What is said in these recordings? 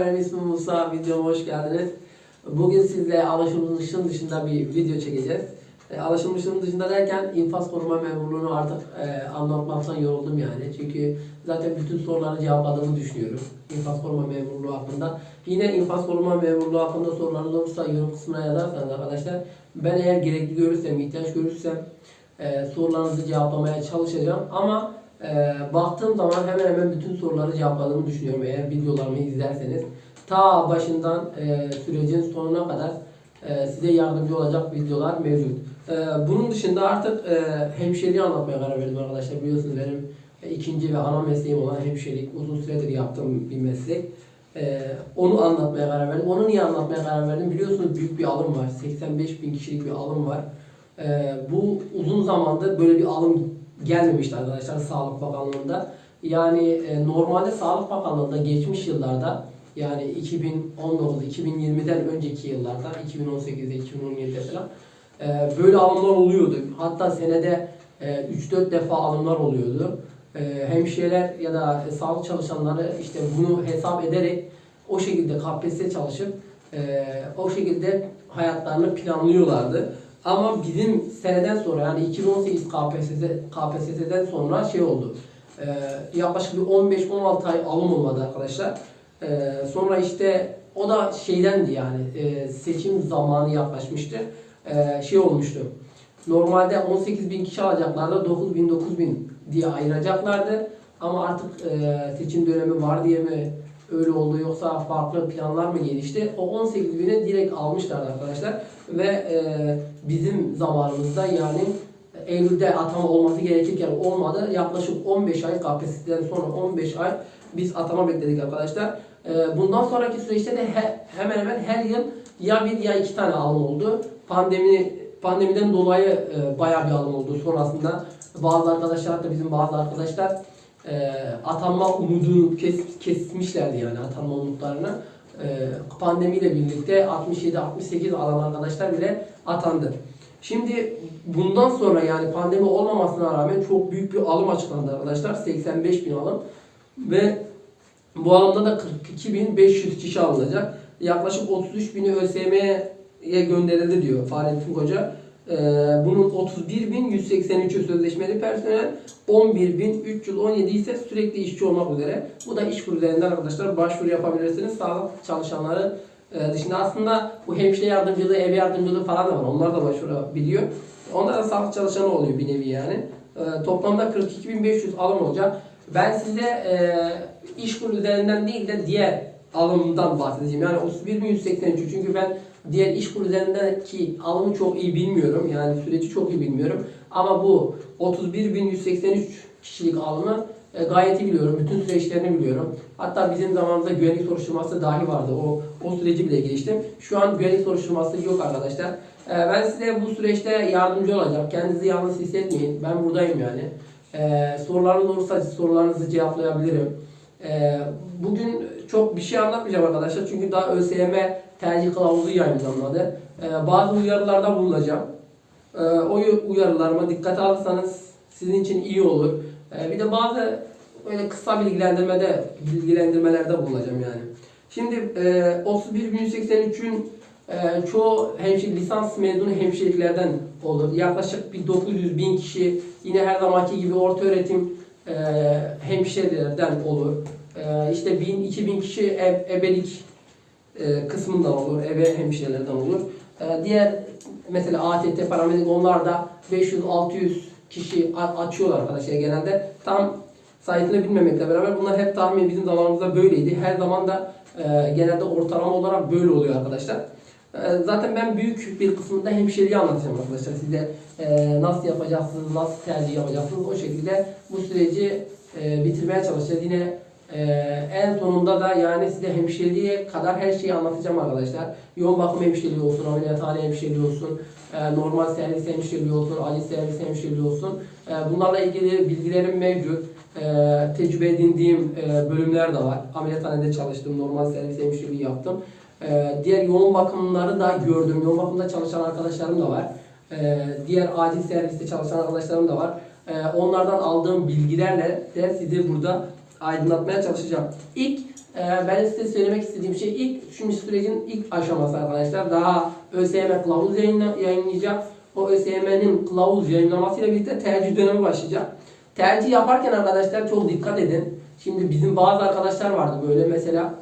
benim ismim Musa. Videoma hoş geldiniz. Bugün sizle alışılmışın dışında bir video çekeceğiz. E, alışılmışın dışında derken infaz koruma memurluğunu artık e, anlatmaktan yoruldum yani. Çünkü zaten bütün soruları cevapladığımı düşünüyorum. İnfaz koruma memurluğu hakkında. Yine infaz koruma memurluğu hakkında sorularınız olursa yorum kısmına yazarsanız arkadaşlar ben eğer gerekli görürsem, ihtiyaç görürsem e, sorularınızı cevaplamaya çalışacağım. Ama e, baktığım zaman hemen hemen bütün soruları cevapladığımı düşünüyorum eğer videolarımı izlerseniz. Ta başından e, sürecin sonuna kadar e, size yardımcı olacak videolar mevcut. E, bunun dışında artık e, hemşireliği anlatmaya karar verdim arkadaşlar. Biliyorsunuz benim e, ikinci ve ana mesleğim olan hemşirelik uzun süredir yaptığım bir meslek. E, onu anlatmaya karar verdim. Onu niye anlatmaya karar verdim? Biliyorsunuz büyük bir alım var. 85 bin kişilik bir alım var. E, bu uzun zamandır böyle bir alım gelmemişti arkadaşlar Sağlık Bakanlığı'nda. Yani e, normalde Sağlık Bakanlığı'nda geçmiş yıllarda yani 2019-2020'den önceki yıllarda 2018'de 2017'de falan e, böyle alımlar oluyordu. Hatta senede e, 3-4 defa alımlar oluyordu. E, hemşireler ya da e, sağlık çalışanları işte bunu hesap ederek o şekilde KPSS çalışıp e, o şekilde hayatlarını planlıyorlardı. Ama bizim seneden sonra yani 2018 KPSS, KPSS'den sonra şey oldu. E, yaklaşık bir 15-16 ay alım olmadı arkadaşlar. E, sonra işte o da şeydendi yani e, seçim zamanı yaklaşmıştı. E, şey olmuştu. Normalde 18 bin kişi alacaklardı. 9 bin 9 bin diye ayıracaklardı. Ama artık e, seçim dönemi var diye mi öyle oldu yoksa farklı planlar mı gelişti? O 18 bini direkt almışlardı arkadaşlar. Ve e, bizim zamanımızda yani Eylül'de atama olması gerekirken olmadı. Yaklaşık 15 ay KPSS'den sonra 15 ay biz atama bekledik arkadaşlar. E, bundan sonraki süreçte de he, hemen hemen her yıl ya bir ya iki tane alım oldu. Pandemi pandemiden dolayı e, bayağı bir alım oldu. Sonrasında bazı arkadaşlar hatta bizim bazı arkadaşlar e, atanma umudunu kes, kesmişlerdi yani atanma umutlarını. E, pandemiyle birlikte 67-68 alan arkadaşlar bile atandı. Şimdi bundan sonra yani pandemi olmamasına rağmen çok büyük bir alım açıklandı arkadaşlar. 85 bin alım ve bu alımda da 42.500 kişi alınacak. Yaklaşık 33 bini ÖSYM'ye gönderildi diyor Fahrettin Koca. Ee, bunun 31.183'ü sözleşmeli personel, 11.317 ise sürekli işçi olmak üzere. Bu da iş üzerinden arkadaşlar başvuru yapabilirsiniz. Sağlık çalışanları e, dışında aslında bu hemşire yardımcılığı, ev yardımcılığı falan da var. Onlar da başvurabiliyor. Onlar da sağlık çalışanı oluyor bir nevi yani. E, toplamda 42.500 alım olacak. Ben size e, iş kurulu üzerinden değil de diğer alımdan bahsedeceğim. Yani 31.183 çünkü ben diğer iş kurulu üzerindeki alımı çok iyi bilmiyorum. Yani süreci çok iyi bilmiyorum. Ama bu 31.183 kişilik alımı e, gayet iyi biliyorum. Bütün süreçlerini biliyorum. Hatta bizim zamanımızda güvenlik soruşturması dahi vardı. O o süreci bile geçtim. Şu an güvenlik soruşturması yok arkadaşlar. E, ben size bu süreçte yardımcı olacağım. Kendinizi yalnız hissetmeyin. Ben buradayım yani. E, sorularınız olursa sorularınızı cevaplayabilirim. E, bugün çok bir şey anlatmayacağım arkadaşlar. Çünkü daha ÖSYM tercih kılavuzu yayınlanmadı. E, bazı uyarılarda bulunacağım. E, o uyarılarıma dikkate alırsanız sizin için iyi olur. E, bir de bazı böyle kısa bilgilendirmede bilgilendirmelerde bulunacağım yani. Şimdi e, 31.183'ün e, çoğu hemşire, lisans mezunu hemşireliklerden olur. Yaklaşık bir 900 bin kişi yine her zamanki gibi orta öğretim e, hemşirelerden olur. E, işte 1000-2000 kişi ev, ebelik e, kısmından olur, ebe hemşirelerden olur. E, diğer mesela ATT paramedik onlar da 500-600 kişi açıyorlar arkadaşlar genelde. Tam sayısını bilmemekle beraber bunlar hep tahmin bizim zamanımızda böyleydi. Her zaman da e, genelde ortalama olarak böyle oluyor arkadaşlar. E, zaten ben büyük bir kısmında hemşireliği anlatacağım arkadaşlar. Size nasıl yapacaksınız, nasıl tercih yapacaksınız o şekilde bu süreci bitirmeye çalışacağız. Yine ee, en sonunda da yani size hemşireliğe kadar her şeyi anlatacağım arkadaşlar. Yoğun bakım hemşireliği olsun, ameliyathane hemşireliği olsun, e, normal servis hemşireliği olsun, acil servis hemşireliği olsun. E, bunlarla ilgili bilgilerim mevcut. E, tecrübe edindiğim e, bölümler de var. Ameliyathanede çalıştım, normal servis hemşireliği yaptım. Diğer yoğun bakımları da gördüm. Yoğun bakımda çalışan arkadaşlarım da var. Diğer acil serviste çalışan arkadaşlarım da var. Onlardan aldığım bilgilerle de size burada aydınlatmaya çalışacağım. İlk e, ben size söylemek istediğim şey ilk şu sürecin ilk aşaması arkadaşlar. Daha ÖSYM kılavuz yayınla, yayınlayacak. O ÖSYM'nin kılavuz yayınlamasıyla birlikte tercih dönemi başlayacak. Tercih yaparken arkadaşlar çok dikkat edin. Şimdi bizim bazı arkadaşlar vardı böyle mesela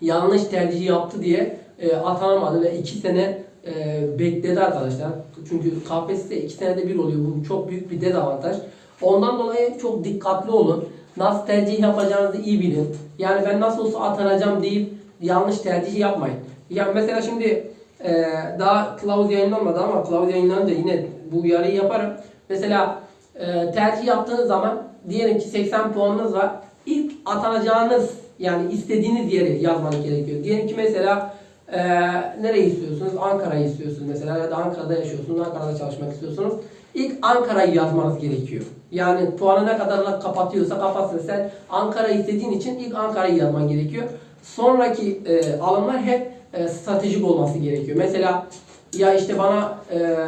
yanlış tercih yaptı diye e, atanamadı ve iki sene e, bekledi arkadaşlar. Çünkü KPSS iki senede bir oluyor. Bu çok büyük bir dezavantaj. Ondan dolayı çok dikkatli olun. Nasıl tercih yapacağınızı iyi bilin. Yani ben nasıl olsa atanacağım deyip yanlış tercih yapmayın. Yani mesela şimdi e, daha kılavuz yayınlanmadı ama kılavuz yayınlanınca yine bu uyarıyı yaparım. Mesela e, tercih yaptığınız zaman diyelim ki 80 puanınız var. İlk atanacağınız yani istediğiniz yeri yazmanız gerekiyor. Diyelim ki mesela e, nereyi istiyorsunuz? Ankara'yı istiyorsunuz mesela ya da Ankara'da yaşıyorsunuz, Ankara'da çalışmak istiyorsunuz. İlk Ankara'yı yazmanız gerekiyor. Yani puanı ne kadar kapatıyorsa kapatsın. Sen Ankara'yı istediğin için ilk Ankara'yı yazman gerekiyor. Sonraki e, alımlar hep e, stratejik olması gerekiyor. Mesela ya işte bana e,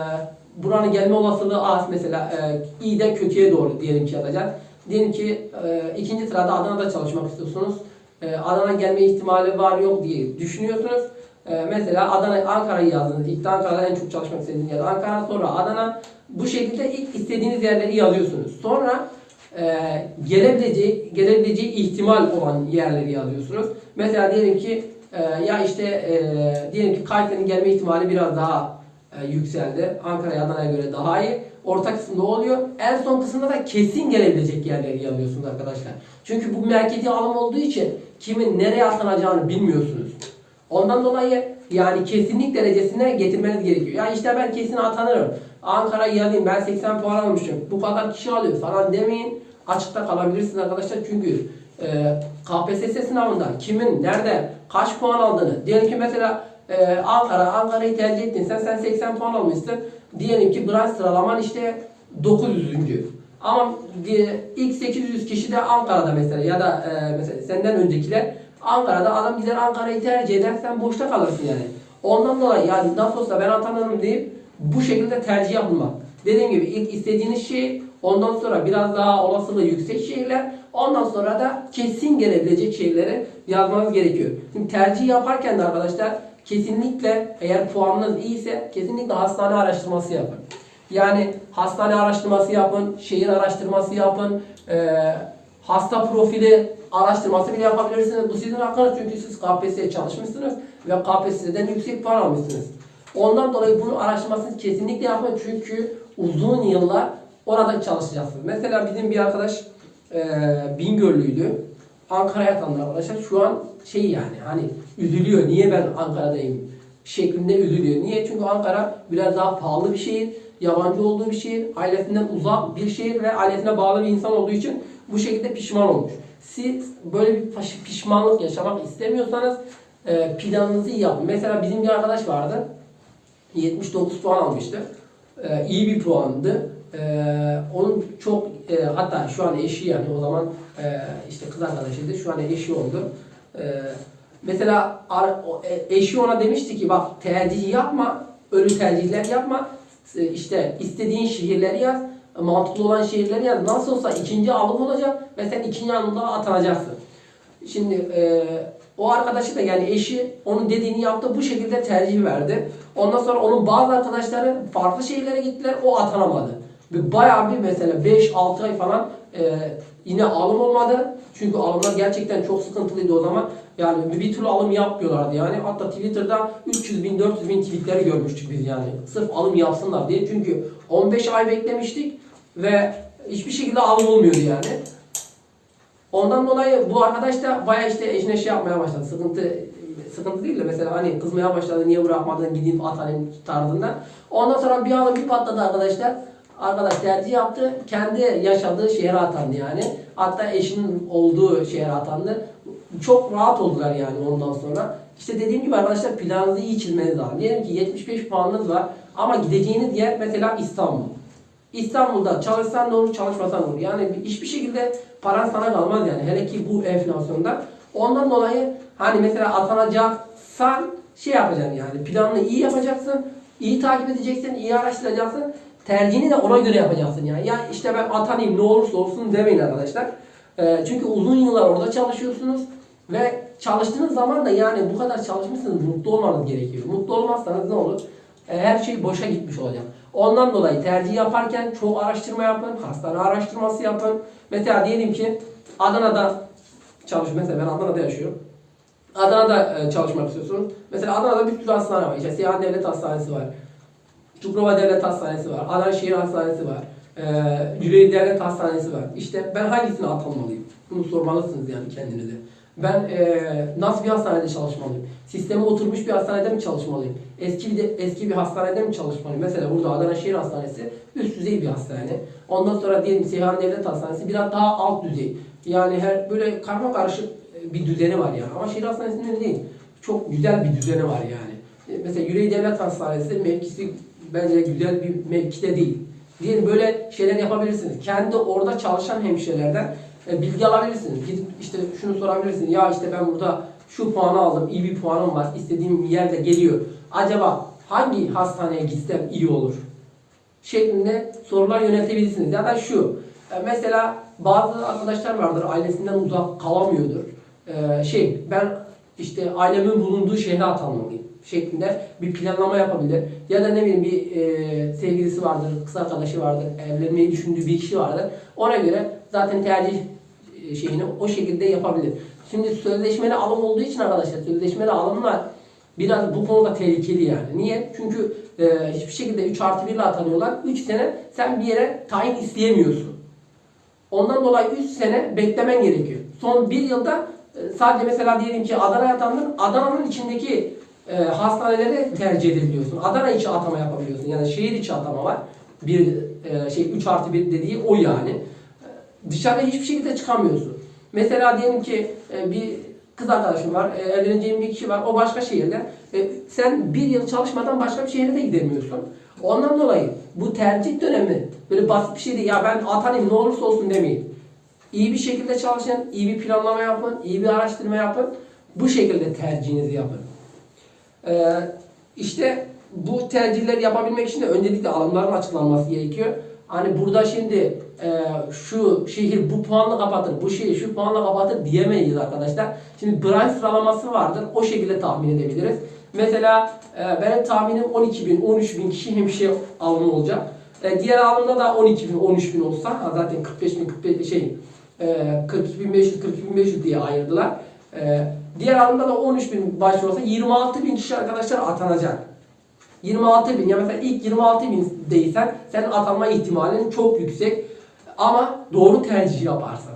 buranın gelme olasılığı az mesela e, iyiden kötüye doğru diyelim ki yazacağız. Diyelim ki e, ikinci sırada Adana'da çalışmak istiyorsunuz. E, Adana gelme ihtimali var yok diye düşünüyorsunuz. E, mesela Adana, Ankara'yı yazdınız. İlk Ankara'da en çok çalışmak istediğiniz yer Ankara, sonra Adana. Bu şekilde ilk istediğiniz yerleri yazıyorsunuz. Sonra e, gelebileceği, gelebileceği ihtimal olan yerleri yazıyorsunuz. Mesela diyelim ki e, ya işte e, diyelim ki Kayseri'nin gelme ihtimali biraz daha e, yükseldi. Ankara'ya Adana'ya göre daha iyi. Orta kısımda oluyor. En son kısımda da kesin gelebilecek yerleri yazıyorsunuz arkadaşlar. Çünkü bu merkezi alım olduğu için kimin nereye atanacağını bilmiyorsunuz. Ondan dolayı yani kesinlik derecesine getirmeniz gerekiyor. Yani işte ben kesin atanırım. Ankara'yı yazayım ben 80 puan almışım. Bu kadar kişi alıyor falan demeyin. Açıkta kalabilirsiniz arkadaşlar. Çünkü e, KPSS sınavında kimin nerede kaç puan aldığını diyelim ki mesela e, Ankara Ankara'yı tercih ettin sen sen 80 puan almışsın. Diyelim ki branş sıralaman işte 900. Ama diye, ilk 800 kişi de Ankara'da mesela ya da e, mesela senden öncekiler Ankara'da adam gider Ankara'yı tercih eder sen boşta kalırsın yani. Ondan dolayı yani nasıl olsa ben atanırım deyip bu şekilde tercih yapılmak. Dediğim gibi ilk istediğiniz şey ondan sonra biraz daha olasılığı yüksek şeyler ondan sonra da kesin gelebilecek şeyleri yazmanız gerekiyor. Şimdi tercih yaparken de arkadaşlar kesinlikle eğer puanınız iyiyse kesinlikle hastane araştırması yapın. Yani hastane araştırması yapın, şehir araştırması yapın, eee, hasta profili araştırması bile yapabilirsiniz. Bu sizin hakkınız çünkü siz KPSS'ye çalışmışsınız ve KPSS'den yüksek puan almışsınız. Ondan dolayı bunun araştırmasını kesinlikle yapın çünkü uzun yıllar orada çalışacaksınız. Mesela bizim bir arkadaş eee Bingöllüydü. Ankara'ya atandı arkadaşlar. Şu an şey yani hani üzülüyor. Niye ben Ankara'dayım? şeklinde üzülüyor. Niye? Çünkü Ankara biraz daha pahalı bir şehir. Yabancı olduğu bir şehir. Ailesinden uzak bir şehir ve ailesine bağlı bir insan olduğu için bu şekilde pişman olmuş. Siz böyle bir pişmanlık yaşamak istemiyorsanız e, planınızı iyi yapın. Mesela bizim bir arkadaş vardı. 79 puan almıştı. Ee, iyi bir puandı. Ee, onun çok e, hatta şu an eşi yani o zaman e, işte kız arkadaşıydı. Şu an eşi oldu. Ee, mesela e, eşi ona demişti ki bak tercih yapma, ölü tercihler yapma. E, işte istediğin şehirleri yaz, mantıklı olan şehirleri yaz. Nasıl olsa ikinci alım olacak ve sen ikinci alımda atanacaksın. Şimdi e, o arkadaşı da yani eşi onun dediğini yaptı bu şekilde tercih verdi. Ondan sonra onun bazı arkadaşları farklı şehirlere gittiler o atanamadı. Bir bayağı bir mesela 5-6 ay falan e, yine alım olmadı. Çünkü alımlar gerçekten çok sıkıntılıydı o zaman. Yani bir türlü alım yapmıyorlardı yani. Hatta Twitter'da 300 bin 400 bin tweetleri görmüştük biz yani. Sırf alım yapsınlar diye. Çünkü 15 ay beklemiştik ve hiçbir şekilde alım olmuyordu yani. Ondan dolayı bu arkadaş da bayağı işte eşine şey yapmaya başladı. Sıkıntı sıkıntı değil de mesela hani kızmaya başladı niye bırakmadın gideyim atanayım tarzında. Ondan sonra bir anda bir patladı arkadaşlar. Arkadaş tercih yaptı. Kendi yaşadığı şehre atandı yani. Hatta eşinin olduğu şehre atandı. Çok rahat oldular yani ondan sonra. İşte dediğim gibi arkadaşlar planınızı iyi çizmeniz lazım. Diyelim ki 75 puanınız var ama gideceğiniz yer mesela İstanbul. İstanbul'da çalışsan ne olur, çalışmasan ne olur. Yani hiçbir şekilde paran sana kalmaz yani. Hele ki bu enflasyonda. Ondan dolayı hani mesela atanacaksan şey yapacaksın yani. Planını iyi yapacaksın. iyi takip edeceksin, iyi araştıracaksın. Tercihini de ona göre yapacaksın yani. Ya işte ben atanayım ne olursa olsun demeyin arkadaşlar. E, çünkü uzun yıllar orada çalışıyorsunuz ve çalıştığınız zaman da yani bu kadar çalışmışsınız mutlu olmanız gerekiyor. Mutlu olmazsanız ne olur? E, her şey boşa gitmiş olacak. Ondan dolayı tercih yaparken çok araştırma yapın, hastane araştırması yapın. Mesela diyelim ki Adana'da çalış mesela ben Adana'da yaşıyorum. Adana'da e, çalışmak istiyorsunuz. Mesela Adana'da bir sürü hastane var. İşte Seyhan Devlet Hastanesi var. Çukurova Devlet Hastanesi var. Adana Şehir Hastanesi var. E, Yüreği Devlet Hastanesi var. İşte ben hangisine atanmalıyım? Bunu sormalısınız yani kendinize. Ben e, nasıl bir hastanede çalışmalıyım? Sisteme oturmuş bir hastanede mi çalışmalıyım? Eski bir eski bir hastanede mi çalışmalıyım? Mesela burada Adana Şehir Hastanesi üst düzey bir hastane. Ondan sonra diyelim Seyhan Devlet Hastanesi biraz daha alt düzey. Yani her böyle karma karışık bir düzeni var yani. Ama şehir hastanesinde değil. Çok güzel bir düzeni var yani. E, Mesela Yüreği Devlet Hastanesi mevkisi bence güzel bir mevkide değil. Diyelim böyle şeyler yapabilirsiniz. Kendi orada çalışan hemşirelerden e, bilgi alabilirsiniz. Gidip işte şunu sorabilirsiniz. Ya işte ben burada şu puanı aldım. iyi bir puanım var. istediğim yerde geliyor. Acaba hangi hastaneye gitsem iyi olur? şeklinde sorular yöneltebilirsiniz. Ya da şu, e, mesela bazı arkadaşlar vardır ailesinden uzak kalamıyordur. E, şey, ben işte ailemin bulunduğu şehre atanmalıyım şeklinde bir planlama yapabilir. Ya da ne bileyim bir e, sevgilisi vardır, kız arkadaşı vardır, evlenmeyi düşündüğü bir kişi vardır. Ona göre zaten tercih e, şeyini o şekilde yapabilir. Şimdi sözleşmeli alım olduğu için arkadaşlar sözleşmeli alımlar biraz bu konuda tehlikeli yani. Niye? Çünkü e, hiçbir şekilde 3 artı 1 ile atanıyorlar. 3 sene sen bir yere tayin isteyemiyorsun. Ondan dolayı 3 sene beklemen gerekiyor. Son 1 yılda e, sadece mesela diyelim ki Adana'ya atandın. Adana'nın içindeki e, hastaneleri tercih edebiliyorsun. Adana içi atama yapabiliyorsun. Yani şehir içi atama var. Bir e, şey 3 artı 1 dediği o yani. Dışarıda hiçbir şekilde çıkamıyorsun. Mesela diyelim ki e, bir kız arkadaşın var, e, evleneceğin bir kişi var, o başka şehirde. E, sen bir yıl çalışmadan başka bir şehre de gidemiyorsun. Ondan dolayı bu tercih dönemi böyle basit bir şey değil. Ya ben atanayım ne olursa olsun demeyin. İyi bir şekilde çalışın, iyi bir planlama yapın, iyi bir araştırma yapın. Bu şekilde tercihinizi yapın. Ee, işte bu tercihleri yapabilmek için de öncelikle alımların açıklanması gerekiyor. Hani burada şimdi e, şu şehir bu puanla kapatır, bu şehir şu puanla kapatır diyemeyiz arkadaşlar. Şimdi branş sıralaması vardır. O şekilde tahmin edebiliriz. Mesela e, benim tahminim 12 bin, 13 bin kişi hemşire alımı olacak. E, diğer alımda da 12 bin, 13 bin olsa zaten 45 bin, 45 şey e, 42 bin 500, 42 bin 500 diye ayırdılar. E, diğer alımda da 13 bin başvuru olsa 26 bin kişi arkadaşlar atanacak. 26 bin ya mesela ilk 26 bin değilsen senin atanma ihtimalin çok yüksek ama doğru tercih yaparsan.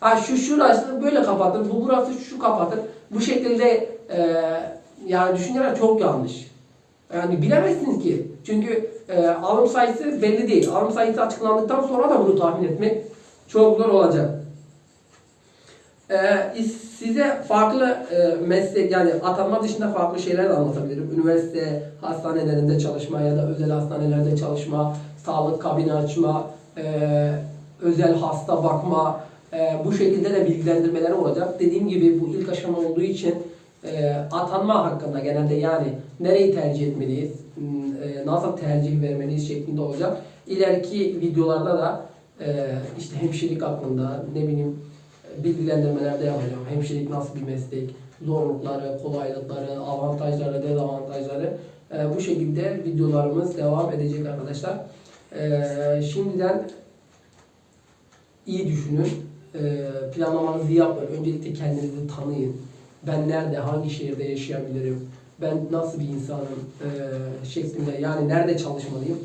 Ha şu şurası böyle kapatır, bu burası şu kapatır. Bu şekilde e, yani düşünceler çok yanlış. Yani bilemezsiniz ki. Çünkü e, alım sayısı belli değil. Alım sayısı açıklandıktan sonra da bunu tahmin etmek çok zor olacak. Ee, size farklı e, meslek yani atanma dışında farklı şeyler de anlatabilirim. Üniversite hastanelerinde çalışma ya da özel hastanelerde çalışma, sağlık kabini açma, e, özel hasta bakma, e, bu şekilde de bilgilendirmeler olacak. Dediğim gibi bu ilk aşama olduğu için e, atanma hakkında genelde yani nereyi tercih etmeliyiz, m, e, nasıl tercih vermeliyiz şeklinde olacak. İleriki videolarda da e, işte hemşirelik hakkında ne bileyim bilgilendirmeler de yapacağım. Hemşirelik nasıl bir meslek, zorlukları, kolaylıkları, avantajları, dezavantajları e, bu şekilde videolarımız devam edecek arkadaşlar. E, şimdiden iyi düşünün. E, planlamanızı yapın. Öncelikle kendinizi tanıyın. Ben nerede, hangi şehirde yaşayabilirim? Ben nasıl bir insanım? E, şeklinde yani nerede çalışmalıyım?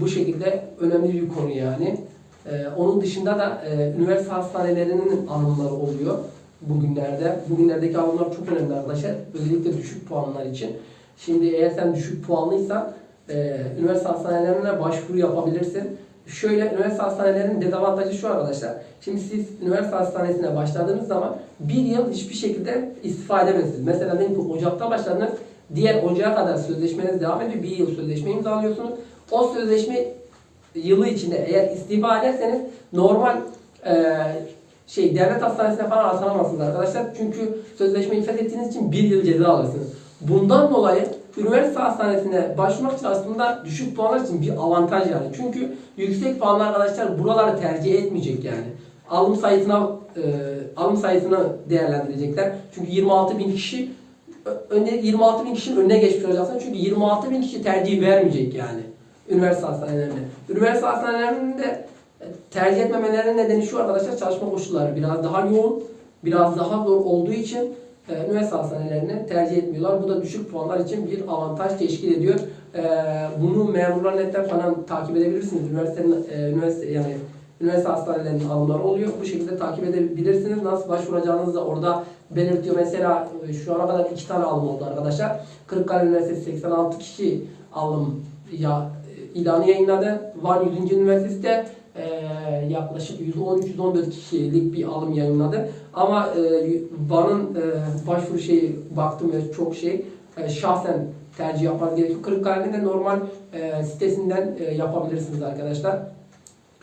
Bu şekilde önemli bir konu yani. Ee, onun dışında da e, üniversite hastanelerinin alımları oluyor bugünlerde. Bugünlerdeki alımlar çok önemli arkadaşlar. Özellikle düşük puanlar için. Şimdi eğer sen düşük puanlıysan e, üniversite hastanelerine başvuru yapabilirsin. Şöyle üniversite hastanelerinin dezavantajı şu arkadaşlar. Şimdi siz üniversite hastanesine başladığınız zaman bir yıl hiçbir şekilde istifa edemezsiniz. Mesela diyelim ki Ocak'ta başladınız. Diğer Ocak'a kadar sözleşmeniz devam ediyor. Bir yıl sözleşme imzalıyorsunuz. O sözleşme yılı içinde eğer istifa ederseniz normal e, şey devlet hastanesine falan atanamazsınız arkadaşlar. Çünkü sözleşmeyi feshettiğiniz için bir yıl ceza alırsınız. Bundan dolayı üniversite hastanesine başvurmak için aslında düşük puanlar için bir avantaj yani. Çünkü yüksek puanlı arkadaşlar buraları tercih etmeyecek yani. alım sayısına e, alım sayısını değerlendirecekler. Çünkü 26 bin kişi ö- önce 26 bin kişinin önüne geçmiş olacaksın. Çünkü 26 bin kişi tercih vermeyecek yani üniversite hastanelerine. Üniversite hastanelerinde tercih etmemelerinin nedeni şu arkadaşlar çalışma koşulları biraz daha yoğun, biraz daha zor olduğu için e, üniversite hastanelerini tercih etmiyorlar. Bu da düşük puanlar için bir avantaj teşkil ediyor. E, bunu memurlar netten falan takip edebilirsiniz. Üniversitenin e, üniversite yani üniversite hastanelerinin alımları oluyor. Bu şekilde takip edebilirsiniz. Nasıl başvuracağınızı da orada belirtiyor. Mesela e, şu ana kadar iki tane alım oldu arkadaşlar. Kırıkkale Üniversitesi 86 kişi alım ya e, ilanı yayınladı. Van 100. Üniversitesi de e, yaklaşık 113-114 kişilik bir alım yayınladı. Ama e, Van'ın e, başvuru şeyi baktım ya çok şey e, şahsen tercih yapmanız gerekiyor. Kırıkkale'nin de normal e, sitesinden e, yapabilirsiniz arkadaşlar.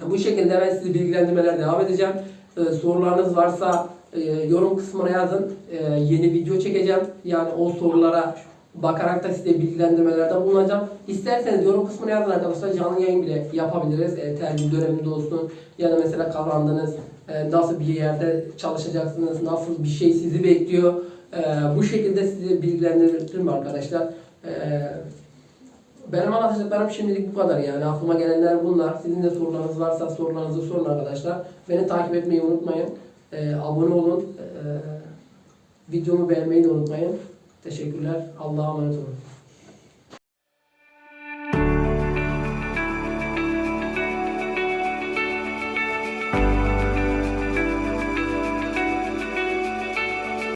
Bu şekilde ben sizi bilgilendirmeler devam edeceğim. Ee, sorularınız varsa e, yorum kısmına yazın. Ee, yeni video çekeceğim. Yani o sorulara bakarak da size bilgilendirmelerde bulunacağım. İsterseniz yorum kısmına yazın arkadaşlar. Canlı yayın bile yapabiliriz. E, tercih döneminde olsun. Ya da mesela kavrandığınız e, nasıl bir yerde çalışacaksınız, nasıl bir şey sizi bekliyor. E, bu şekilde sizi bilgilendiririm arkadaşlar. E, benim anlatacaklarım şimdilik bu kadar yani. Aklıma gelenler bunlar. Sizin de sorularınız varsa sorularınızı sorun arkadaşlar. Beni takip etmeyi unutmayın. Ee, abone olun. Ee, videomu beğenmeyi de unutmayın. Teşekkürler. Allah'a emanet olun.